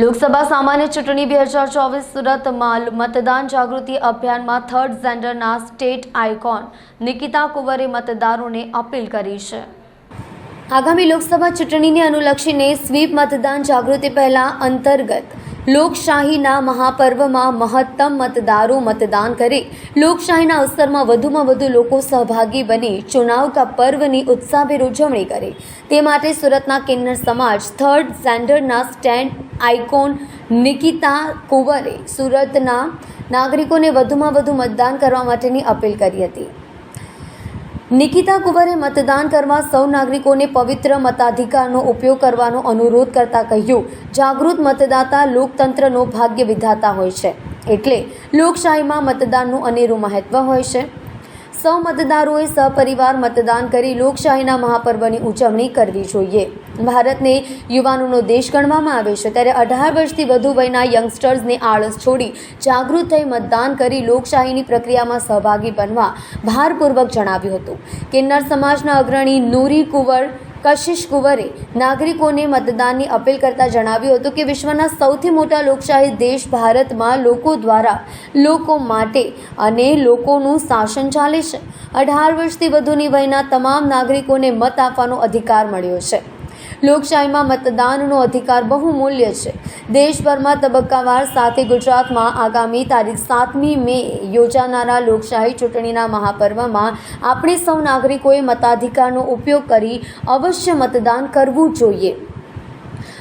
લોકસભા સામાન્ય ચૂંટણી બે હજાર ચોવીસ સુરતમાં મતદાન જાગૃતિ અભિયાનમાં થર્ડ જેન્ડરના સ્ટેટ આઇકોન નિકિતા કુંવરે મતદારોને અપીલ કરી છે. આગામી લોકસભા ચૂંટણીને અનુલક્ષીને સ્વીપ મતદાન જાગૃતિ પહેલા અંતર્ગત લોકશાહીના મહાપર્વમાં મહત્તમ મતદારો મતદાન કરે. લોકશાહીના અવસરમાં વધુમાં વધુ લોકો સહભાગી બની. ચુનાવ કા પર્વની ઉત્સાહભેર ઉજવણી કરે. તે માટે સુરતના કિન્નર સમાજ થર્ડ સ્ટેન્ડર્ડના સ્ટેન્ડ આઇકોન નિકિતા કુંવરે સુરતના નાગરિકોને વધુમાં વધુ મતદાન કરવા માટેની અપીલ કરી હતી. નિકિતા કુંવરે મતદાન કરવા સૌ નાગરિકોને પવિત્ર મતાધિકારનો ઉપયોગ કરવાનો અનુરોધ કરતા કહ્યું, જાગૃત મતદાતા લોકતંત્રનો ભાગ્ય વિધાતા હોય છે. એટલે લોકશાહીમાં મતદાનનું અનેરું મહત્વ હોય છે. સૌ મતદારોએ સહપરિવાર મતદાન કરી લોકશાહીના મહાપર્વની ઉજવણી કરવી જોઈએ. ભારતને યુવાનોનો દેશ ગણવામાં આવે છે. ત્યારે અઢાર વર્ષથી વધુ વયના યંગસ્ટર્સને આળસ છોડી જાગૃત થઈ મતદાન કરી લોકશાહીની પ્રક્રિયામાં સહભાગી બનવા ભારપૂર્વક જણાવ્યું હતું. કિન્નર સમાજના અગ્રણી નૂરી કુંવર, કશિશ કુંવરે નાગરિકોને મતદાનની અપીલ કરતા જણાવ્યું હતું કે વિશ્વના સૌથી મોટા લોકશાહી દેશ ભારતમાં લોકો દ્વારા લોકો માટે અને લોકોનું શાસન ચાલે છે. અઢાર વર્ષથી વધુની વયના તમામ નાગરિકોને મત આપવાનો અધિકાર મળ્યો છે. લોકશાહીમાં મતદાનનો અધિકાર બહુમૂલ્ય છે. દેશભરમાં તબક્કાવાર સાથે ગુજરાતમાં આગામી તારીખ સાતમી મે યોજાનારા લોકશાહી ચૂંટણીના મહાપર્વમાં આપણે સૌ નાગરિકોએ મતાધિકારનો ઉપયોગ કરી અવશ્ય મતદાન કરવું જોઈએ.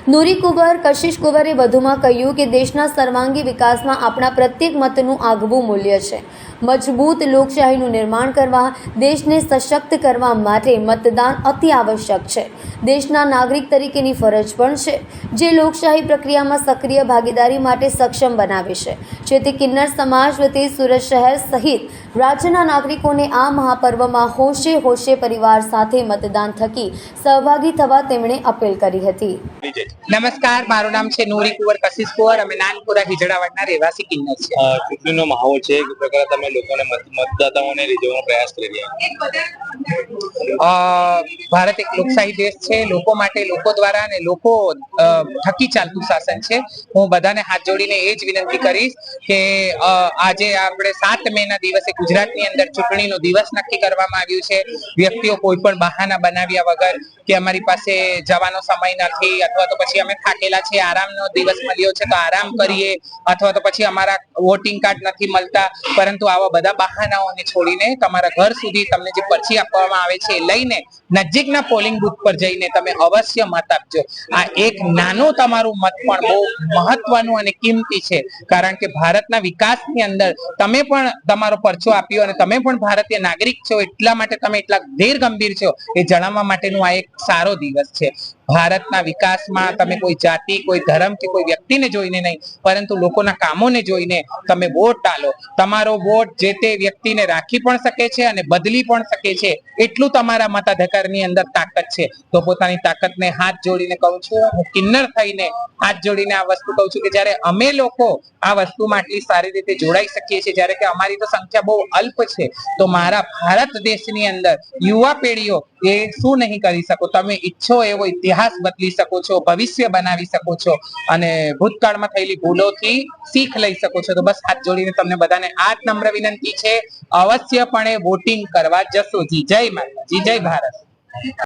નૂરી કુંવર, કશિશ કુંવરે વધુમાં કહ્યું કે દેશના સર્વાંગી વિકાસમાં આપણા પ્રત્યેક મતનું આગવું મૂલ્ય છે. મજબૂત લોકશાહીનું નિર્માણ કરવા દેશને સશક્ત કરવા માટે મતદાન અતિ આવશ્યક છે. દેશના નાગરિક તરીકેની ફરજ પણ છે જે લોકશાહી પ્રક્રિયામાં સક્રિય ભાગીદારી માટે સક્ષમ બનાવે છે. જેથી કિન્નર સમાજ વતી સુરત શહેર સહિત રાજ્યના નાગરિકોને આ મહાપર્વમાં હોશે હોશે પરિવાર સાથે મતદાન થકી સહભાગી થવા તેમણે અપીલ કરી હતી. નમસ્કાર મારું નામ છે નૂરી કુંવર કશિશ કુંવર અમે નાનપુરા હિજડાવાડના રહેવાસી કિન્નર છે ચૂંટણીનો માહોલ છે. એક પ્રકારે તમે લોકોને મત- મતદાતાઓને રીઝવવાનો પ્રયાસ કરી રહ્યા. ભારત એક લોકશાહી દેશ છે. લોકો માટે લોકો દ્વારા અને લોકો થકી ચાલતું શાસન છે. હું બધાને હાથ જોડીને એ જ વિનંતી કરીશ કે આજે આપણે સાત મે ના દિવસે ગુજરાતની અંદર ચૂંટણીનો દિવસ નક્કી કરવામાં આવ્યું છે. વ્યક્તિઓ કોઈ પણ બહાના બનાવ્યા વગર કે અમારી પાસે જવાનો સમય નથી અથવા તો પછી અમે થાકેલા છે આરામનો દિવસ મળ્યો છે તો આરામ કરીએ અથવા તો પછી અમારા વોટિંગ કાર્ડ નથી મળતા. પરંતુ આવા બધા બહાનાઓને છોડીને તમારા ઘર સુધી તમને જે પરચી આપવામાં આવે છે લઈને નજીકના પોલિંગ બુથ પર જઈને તમે અવશ્ય મત આપજો. આ એક નાનું તમારું મત પણ બહુ મહત્વનું અને કિંમતી છે. કારણ કે ભારતના વિકાસની અંદર તમે પણ તમારો પરચો આપ્યો અને તમે પણ ભારતીય નાગરિક છો, એટલા માટે તમે એટલા ધીર ગંભીર છો એ જણાવવા માટેનું આ એક સારો દિવસ છે. ભારતના વિકાસમાં તમે કોઈ જાતિ, કોઈ ધર્મ કે કોઈ વ્યક્તિને જોઈને નહીં, પરંતુ લોકોના કામોને જોઈને તમે વોટ ડાલો. તમારો વોટ જે તે વ્યક્તિને રાખી પણ શકે છે અને બદલી પણ શકે છે, એટલું તમારા મતાધિકારની અંદર તાકાત છે. તો પોતાની તાકાતને હાથ જોડીને કહું છું, હું કિન્નર થઈને હાથ જોડીને આ વસ્તુ કહું છું કે જ્યારે અમે લોકો આ વસ્તુમાં આટલી સારી રીતે જોડાઈ શકીએ છીએ, જ્યારે કે અમારી તો સંખ્યા બહુ અલ્પ છે, તો મારા ભારત દેશની અંદર યુવા પેઢીઓ એ શું નહીં કરી શકો? તમે ઈચ્છો એવો ઇતિહાસ બદલી શકો છો, ભવિષ્ય બનાવી શકો છો અને ભૂતકાળમાં થયેલી ભૂલોથી શીખ લઈ શકો છો. તો બસ હાથ જોડીને તમને બધાને આ જ નમ્ર વિનંતી છે અવશ્યપણે વોટિંગ કરવા જશો જી. જય માતાજી જય ભારત.